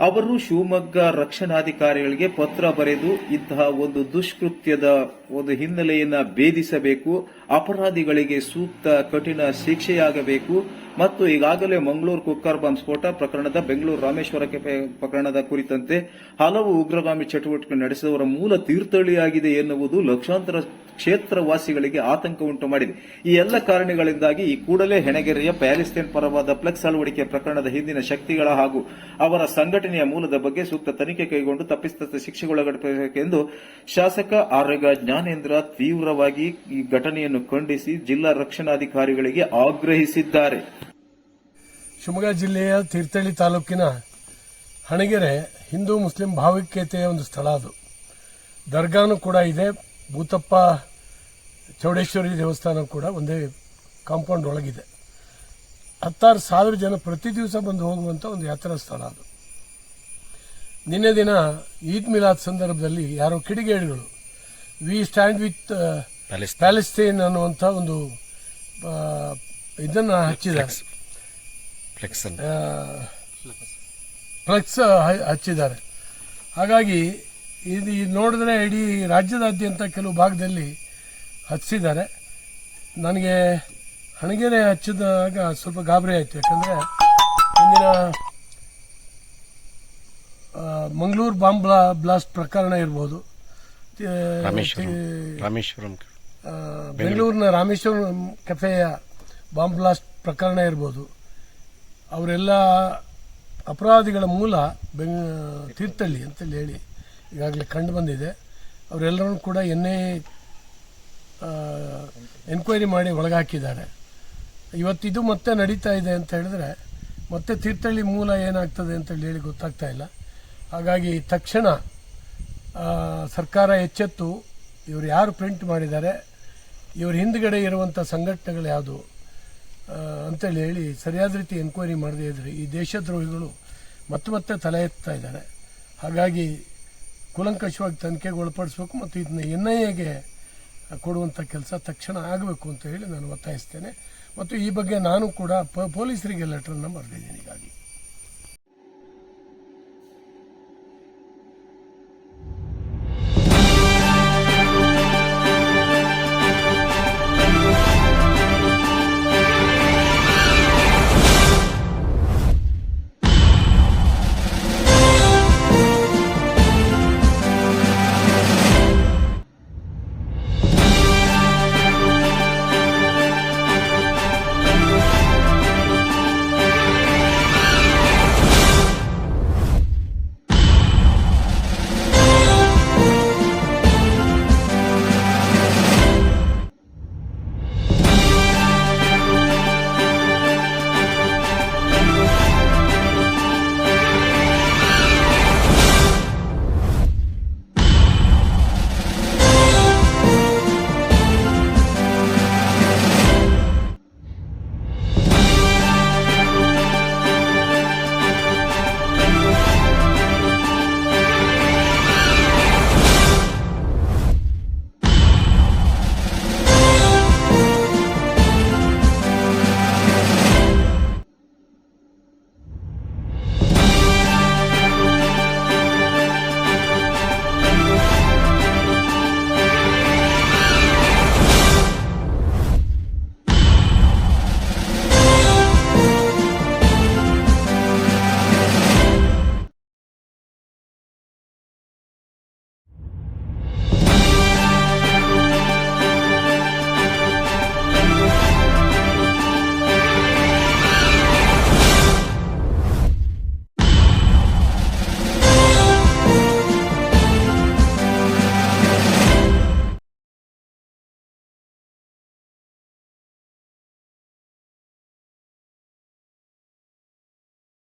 ಅವರು ಶಿವಮೊಗ್ಗ ರಕ್ಷಣಾಧಿಕಾರಿಗಳಿಗೆ ಪತ್ರ ಬರೆದು ಇಂತಹ ಒಂದು ದುಷ್ಕೃತ್ಯದ ಒಂದು ಹಿನ್ನೆಲೆಯನ್ನು ಭೇದಿಸಬೇಕು ಅಪರಾಧಿಗಳಿಗೆ ಸೂಕ್ತ ಕಠಿಣ ಶಿಕ್ಷೆಯಾಗಬೇಕು ಮತ್ತು ಈಗಾಗಲೇ ಮಂಗಳೂರು ಕುಕ್ಕರ್ ಬಾಂಬ್ ಸ್ಫೋಟ ಪ್ರಕರಣದ ಬೆಂಗಳೂರು ರಾಮೇಶ್ವರಕ್ಕೆ ಪ್ರಕರಣದ ಕುರಿತಂತೆ ಹಲವು ಉಗ್ರಗಾಮಿ ಚಟುವಟಿಕೆ ನಡೆಸಿದವರ ಮೂಲ ತೀರ್ಥಹಳ್ಳಿಯಾಗಿದೆ ಎನ್ನುವುದು ಲಕ್ಷಾಂತರ ಕ್ಷೇತ್ರವಾಸಿಗಳಿಗೆ ಆತಂಕ ಉಂಟು ಮಾಡಿದೆ. ಈ ಎಲ್ಲ ಕಾರಣಗಳಿಂದಾಗಿ ಈ ಕೂಡಲೇ ಹೆಣಗೆರೆಯ ಪ್ಯಾಲೆಸ್ತೇನ್ ಪರವಾದ ಫ್ಲೆಕ್ಸ್ ಅಳವಡಿಕೆ ಪ್ರಕರಣದ ಹಿಂದಿನ ಶಕ್ತಿಗಳ ಹಾಗೂ ಅವರ ಸಂಘಟನೆಯ ಮೂಲದ ಬಗ್ಗೆ ಸೂಕ್ತ ತನಿಖೆ ಕೈಗೊಂಡು ತಪ್ಪಿತಸ್ಥ ಶಿಕ್ಷೆಗೊಳಗಡಬೇಕೆಂದು ಶಾಸಕ ಆರ್ಯಗ ಜ್ಞಾನೇಂದ್ರ ತೀವ್ರವಾಗಿ ಈ ಘಟನೆಯನ್ನು ಖಂಡಿಸಿ ಜಿಲ್ಲಾ ರಕ್ಷಣಾಧಿಕಾರಿಗಳಿಗೆ ಆಗ್ರಹಿಸಿದ್ದಾರೆ. ಶಿವಮೊಗ್ಗ ಜಿಲ್ಲೆಯ ತೀರ್ಥಹಳ್ಳಿ ತಾಲೂಕಿನ ಹಣಗೆರೆ ಹಿಂದೂ ಮುಸ್ಲಿಂ ಭಾವೈಕ್ಯತೆಯ ಒಂದು ಸ್ಥಳ ಅದು. ದರ್ಗಾನು ಕೂಡ ಇದೆ. ಭೂತಪ್ಪ ಚೌಡೇಶ್ವರಿ ದೇವಸ್ಥಾನ ಕೂಡ ಒಂದೇ ಕಾಂಪೌಂಡ್ ಒಳಗಿದೆ. ಹತ್ತಾರು ಸಾವಿರ ಜನ ಪ್ರತಿ ದಿವಸ ಬಂದು ಹೋಗುವಂಥ ಒಂದು ಯಾತ್ರಾ ಸ್ಥಳ ಅದು. ನಿನ್ನೆ ದಿನ ಈದ್ ಮಿಲಾದ್ ಸಂದರ್ಭದಲ್ಲಿ ಯಾರೋ ಕಿಡಿಗೇಡಿಗಳು ವಿ ಸ್ಟ್ಯಾಂಡ್ ವಿತ್ ಪ್ಯಾಲೆಸ್ತೇನ್ ಅನ್ನುವಂಥ ಒಂದು ಇದನ್ನು ಹಚ್ಚಿದ್ದಾರೆ. ಫ್ಲೆಕ್ಸ್ ಹಚ್ಚಿದ್ದಾರೆ. ಹಾಗಾಗಿ ಇದು ನೋಡಿದ್ರೆ ಇಡೀ ರಾಜ್ಯದಾದ್ಯಂತ ಕೆಲವು ಭಾಗದಲ್ಲಿ ಹಚ್ಚಿದ್ದಾರೆ. ನನಗೆ ಹಣಗೆರೆ ಹಚ್ಚಿದಾಗ ಸ್ವಲ್ಪ ಗಾಬರಿ ಆಯಿತು. ಯಾಕಂದರೆ ಇಂದಿನ ಮಂಗಳೂರು ಬಾಂಬ್ ಬ್ಲಾಸ್ಟ್ ಪ್ರಕರಣ ಇರ್ಬೋದು. ರಾಮೇಶ್ವರಂ. ಬೆಂಗಳೂರಿನ ರಾಮೇಶ್ವರ ಕೆಫೆಯ ಬಾಂಬ್ ಬ್ಲಾಸ್ಟ್ ಪ್ರಕರಣ ಇರ್ಬೋದು. ಅವರೆಲ್ಲ ಅಪರಾಧಿಗಳ ಮೂಲ ಬೆಂಗ ತೀರ್ಥಹಳ್ಳಿ ಅಂತೇಳಿ ಹೇಳಿ ಈಗಾಗಲೇ ಕಂಡು ಬಂದಿದೆ. ಅವರೆಲ್ಲರೂ ಕೂಡ ಎನ್ ಐ ಎನ್ಕ್ವೈರಿ ಮಾಡಿ ಒಳಗಾಕಿದ್ದಾರೆ. ಇವತ್ತಿದು ಮತ್ತೆ ನಡೀತಾ ಇದೆ ಅಂತ ಹೇಳಿದ್ರೆ ಮತ್ತೆ ತೀರ್ಥಳ್ಳಿ ಮೂಲ ಏನಾಗ್ತದೆ ಅಂತೇಳಿ ಹೇಳಿ ಗೊತ್ತಾಗ್ತಾ ಇಲ್ಲ. ಹಾಗಾಗಿ ತಕ್ಷಣ ಸರ್ಕಾರ ಎಚ್ಚೆತ್ತು ಇವರು ಯಾರು ಪ್ರಿಂಟ್ ಮಾಡಿದ್ದಾರೆ ಇವ್ರ ಹಿಂದ್ಗಡೆ ಇರುವಂಥ ಸಂಘಟನೆಗಳು ಯಾವುದು? ಅಂತೇಳಿ ಹೇಳಿ ಸರಿಯಾದ ರೀತಿ ಎನ್ಕ್ವೈರಿ ಮಾಡದೇ ಇದ್ದರೆ ಈ ದೇಶದ್ರೋಹಿಗಳು ಮತ್ತೆ ಮತ್ತೆ ತಲೆ ಎತ್ತಾ ಇದ್ದಾರೆ. ಹಾಗಾಗಿ ಕೂಲಂಕಷವಾಗಿ ತನಿಖೆಗೆ ಒಳಪಡಿಸ್ಬೇಕು ಮತ್ತು ಇದನ್ನ ಎನ್ ಐ ಎಗೆ ಕೊಡುವಂಥ ಕೆಲಸ ತಕ್ಷಣ ಆಗಬೇಕು ಅಂತ ಹೇಳಿ ನಾನು ಒತ್ತಾಯಿಸ್ತೇನೆ. ಮತ್ತು ಈ ಬಗ್ಗೆ ನಾನು ಕೂಡ ಪೊಲೀಸರಿಗೆ ಲೆಟ್ರನ್ನು ಬರೆದಿದ್ದೀನಿ ಈಗಾಗಲೇ